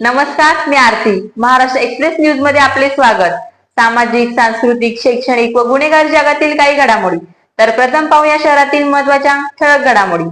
नमस्कार मी आरती. महाराष्ट्र एक्सप्रेस न्यूजमध्ये आपले स्वागत. सामाजिक सांस्कृतिक शैक्षणिक व गुन्हेगार जगातील काही घडामोडी. तर प्रथम पाहूया शहरातील महत्त्वाच्या ठळक घडामोडी.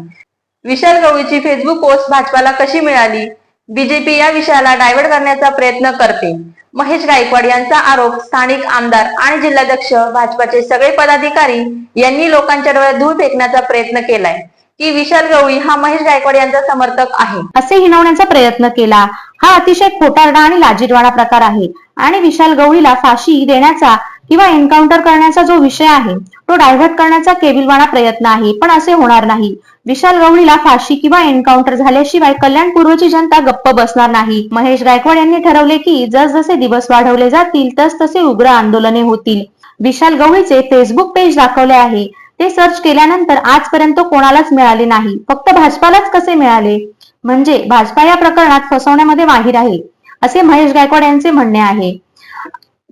विशाल गवळीची फेसबुक पोस्ट भाजपाला कशी मिळाली? बीजेपी या विषयाला डायव्हर्ट करण्याचा प्रयत्न करते. महेश गायकवाड यांचा आरोप स्थानिक आमदार आणि जिल्हाध्यक्ष भाजपाचे सगळे पदाधिकारी यांनी लोकांच्या डोळ्यात धूळ फेकण्याचा प्रयत्न केलाय. की विशाल गवळी हा महेश गायकवाड यांचा समर्थक आहे. असे हिणवण्याचा प्रयत्न केला. हा अतिशय खोटारडा आणि लाजिरवाणा प्रकार आहे. आणि विशाल गवळीला फाशी देण्याचा किंवा एन्काउंटर करण्याचा जो विषय आहे तो डायव्हर्ट करण्याचा केबिलवाणा प्रयत्न आहे. पण असे होणार नाही. विशाल गवळीला फाशी किंवा एन्काउंटर झाल्याशिवाय कल्याणपूर्वची जनता गप्प बसणार नाही. महेश गायकवाड यांनी ठरवले की जसजसे दिवस वाढवले जातील तस तसे उग्र आंदोलने होतील. विशाल गवळीचे फेसबुक पेज दाखवले आहे. ते सर्च केल्यानंतर आजपर्यंत कोणालाच मिळाले नाही. फक्त भाजपालाच कसे मिळाले? म्हणजे भाजपा या प्रकरणात फसवण्यामध्ये माहीर आहे असे महेश गायकवाड यांचे म्हणणे आहे.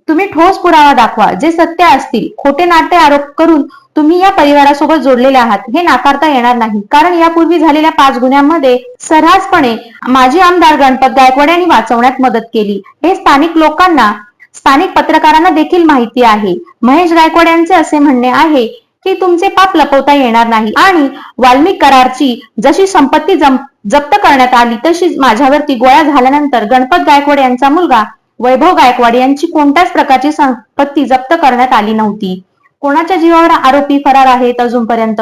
तुम्ही ठोस पुरावा दाखवा जे सत्य असतील खोटे नाट्य आरोप करून तुम्ही या परिवारासोबत जोडलेले आहात हे नाकारता येणार नाही. कारण यापूर्वी झालेल्या पाच गुन्ह्यांमध्ये सर्रासपणे माजी आमदार गणपत गायकवाड यांनी वाचवण्यात मदत केली. हे स्थानिक लोकांना स्थानिक पत्रकारांना देखील माहिती आहे. महेश गायकवाड यांचे असे म्हणणे आहे की तुमचे पाप लपवता येणार नाही. आणि वाल्मिक करारची जशी संपत्ती जप्त करण्यात आली तशी माझ्यावरती गोळ्या झाल्यानंतर गणपत गायकवाड यांचा मुलगा वैभव गायकवाड यांची कोणत्याच प्रकारची संपत्ती जप्त करण्यात आली नव्हती. कोणाच्या जीवावर आरोपी फरार आहेत अजूनपर्यंत?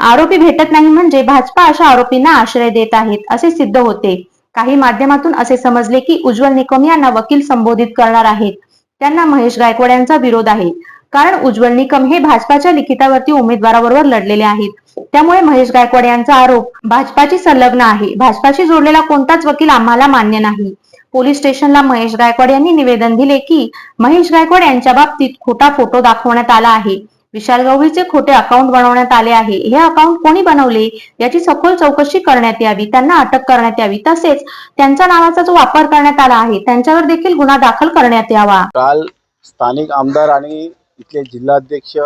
आरोपी भेटत नाही म्हणजे भाजपा अशा आरोपींना आश्रय देत आहेत असे सिद्ध होते. काही माध्यमातून असे समजले की उज्ज्वल निकम यांना वकील संबोधित करणार आहेत. त्यांना महेश गायकवाड यांचा विरोध आहे. कारण उज्ज्वल निकम हे भाजपाच्या लिखितावरती उमेदवाराबरोबर लढलेले आहेत. त्यामुळे महेश गायकवाड यांचा आरोप भाजपाची संलग्न आहे. भाजपाशी जोडलेला कोणताच वकील आम्हाला मान्य नाही. पोलीस स्टेशनला महेश गायकवाड यांनी निवेदन दिले की महेश गायकवाड यांच्या बाबतीत खोटा फोटो दाखवण्यात आला आहे. विशाल गवळीचे खोटे अकाउंट बनवण्यात आले आहे. हे अकाउंट कोणी बनवले? याची सखोल चौकशी करण्यात यावी त्यांना अटक करण्यात यावी. तसेच त्यांच्या नावाचा जो वापर करण्यात आला आहे त्यांच्यावर देखील गुन्हा दाखल करण्यात यावा. काल स्थानिक आमदार आणि इथले जिल्हाध्यक्ष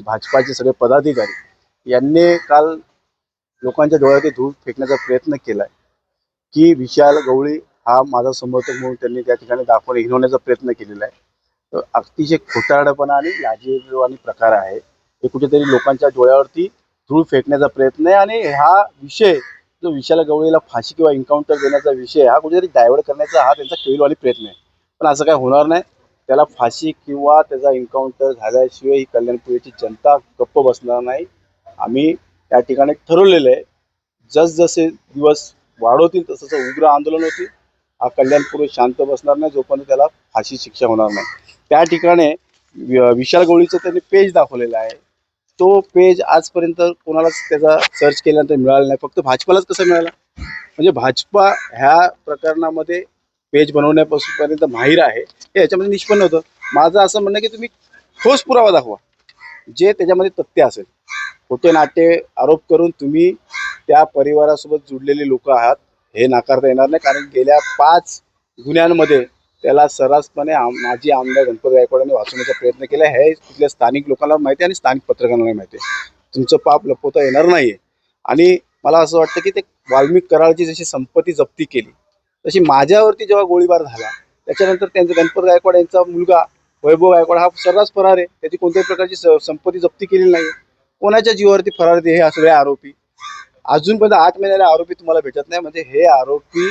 भाजपाचे सगळे पदाधिकारी यांनी काल लोकांच्या डोळ्यात धूळ फेकण्याचा प्रयत्न केलाय की विशाल गवळी हा माझा समर्थक म्हणून त्यांनी त्या ठिकाणी दाखवणे हिरवण्याचा प्रयत्न केलेला आहे. अतिशय खोटारडपणा आणि लाजीरवाणी प्रकार आहे. हे कुठेतरी लोकांच्या डोळ्यावरती धूळ फेकण्याचा प्रयत्न आहे आणि हा विषय जो विशाल गवळीला फाशी किंवा एन्काउंटर देण्याचा विषय हा कुठेतरी डायव्हर्ट करण्याचा हा त्यांचा केविलवाणी प्रयत्न आहे. पण असं काय होणार नाही. त्याला फाशी किंवा त्याचा एन्काउंटर झाल्याशिवाय ही कल्याणपुरीची जनता गप्प बसणार नाही. आम्ही या ठिकाणी ठरवलेलं आहे. जसजसे दिवस वाढवतील तसं उग्र आंदोलन होतील. हा कल्याणपूर्व शांत बसणार नाही जोपर्यंत त्याला फाशी शिक्षा होणार नाही. त्या ठिकाणी विशाल गोळीचं त्यांनी पेज दाखवलेला आहे. तो पेज आजपर्यंत कोणालाच त्याचा सर्च केल्यानंतर मिळाला नाही. फक्त भाजपालाच कसं मिळाला? म्हणजे भाजपा ह्या प्रकरणामध्ये पेज बनवण्यापासून पर्यंत माहीर आहे. हे याच्यामध्ये निष्पन्न होतं. माझं असं म्हणणं की तुम्ही ठोस पुरावा दाखवा. जे त्याच्यामध्ये तथ्य असेल. खोटे नाट्य आरोप करून तुम्ही त्या परिवारासोबत जुडलेले लोक आहात. हे नाकारता येणार नाही कारण गेल्या पाच गुन्ह्यांमध्ये त्याला सर्रासपणे आम माजी आमदार गणपत गायकवाडांनी वाचवण्याचा प्रयत्न केला. हे तिथल्या स्थानिक लोकांना माहिती आहे आणि स्थानिक पत्रकारांना माहिती आहे. तुमचं पाप लपवता येणार नाही आहे आणि मला असं वाटतं की ते वाल्मिक कराळची जशी संपत्ती जप्ती केली तशी माझ्यावरती जेव्हा गोळीबार झाला त्याच्यानंतर त्यांचा गणपत गायकवाड यांचा मुलगा वैभव गायकवाड हा सर्रास फरार आहे. त्याची कोणत्याही प्रकारची स- संपत्ती जप्ती केलेली नाही कोणाच्या जीवावरती फरार आहेत हे सगळे आरोपी? अजूनपर्यंत आठ महिन्याला आरोपी तुम्हाला भेटत नाही. म्हणजे हे आरोपी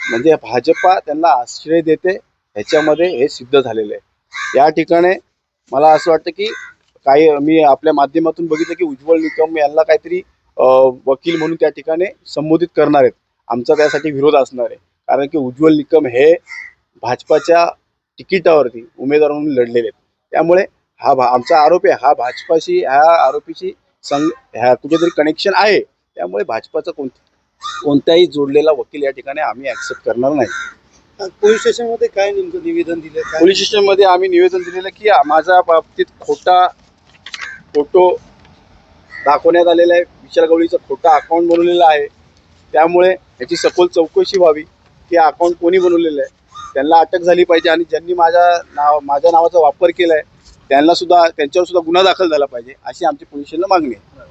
म्हणजे भाजपा त्यांना आश्रय देते. ह्याच्यामध्ये हे सिद्ध झालेलं आहे. या ठिकाणी मला असं वाटतं की काही मी आपल्या माध्यमातून बघितलं की उज्ज्वल निकम यांना काहीतरी वकील म्हणून त्या ठिकाणी संबोधित करणार आहेत. आमचा त्यासाठी विरोध असणार आहे. कारण की उज्ज्वल निकम हे भाजपाच्या तिकिटावरती उमेदवार म्हणून लढलेले आहेत. त्यामुळे हा भा आमचा आरोप आहे. हा भाजपाशी ह्या आरोपीशी संग ह्या कुठेतरी कनेक्शन आहे. त्यामुळे भाजपाचा कोण कोणताही जोडलेला वकील या ठिकाणी आम्ही ऍक्सेप्ट करणार नाही. पोलीस स्टेशनमध्ये काय नेमकं निवेदन दिलं? काय पोलीस स्टेशनमध्ये आम्ही निवेदन दिलेलं की माझ्या बाबतीत खोटा फोटो दाखवण्यात आलेला आहे. विशाल गवळीचा खोटा अकाउंट बनवलेला आहे. त्यामुळे याची सखोल चौकशी व्हावी की अकाउंट कोणी बनवलेलं आहे. त्यांना अटक झाली पाहिजे आणि ज्यांनी माझ्या नाव माझ्या नावाचा वापर केला आहे त्यांना सुद्धा त्यांच्यावर सुद्धा गुन्हा दाखल झाला पाहिजे अशी आमची पोलीस स्टेशनला मागणी आहे.